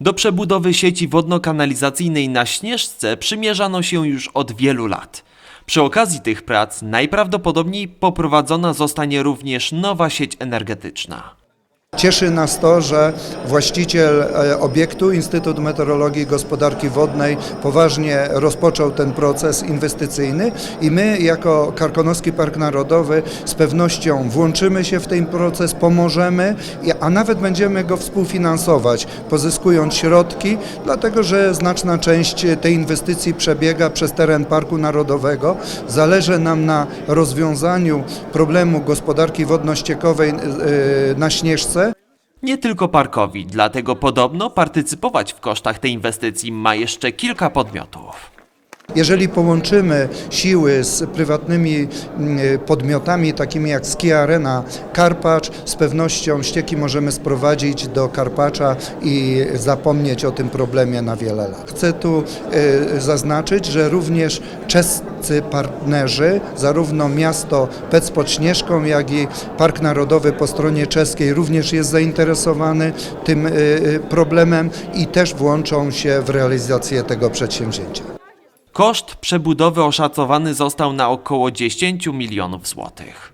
Do przebudowy sieci wodno-kanalizacyjnej na Śnieżce przymierzano się już od wielu lat. Przy okazji tych prac najprawdopodobniej poprowadzona zostanie również nowa sieć energetyczna. Cieszy nas to, że właściciel e, obiektu Instytut Meteorologii i Gospodarki Wodnej poważnie rozpoczął ten proces inwestycyjny i my jako Karkonoski Park Narodowy z pewnością włączymy się w ten proces, pomożemy, a nawet będziemy go współfinansować, pozyskując środki, dlatego że znaczna część tej inwestycji przebiega przez teren Parku Narodowego. Zależy nam na rozwiązaniu problemu gospodarki wodno-ściekowej e, na Śnieżce. Nie tylko parkowi, dlatego podobno partycypować w kosztach tej inwestycji ma jeszcze kilka podmiotów. Jeżeli połączymy siły z prywatnymi mm, podmiotami, takimi jak Ski Arena Karpacz, z pewnością ścieki możemy sprowadzić do Karpacza i zapomnieć o tym problemie na wiele lat. Chcę tu y, zaznaczyć, że również czescy partnerzy, zarówno miasto Pec pod Śnieżką, jak i Park Narodowy po stronie czeskiej również jest zainteresowany tym y, y, problemem i też włączą się w realizację tego przedsięwzięcia. Koszt przebudowy oszacowany został na około 10 milionów złotych.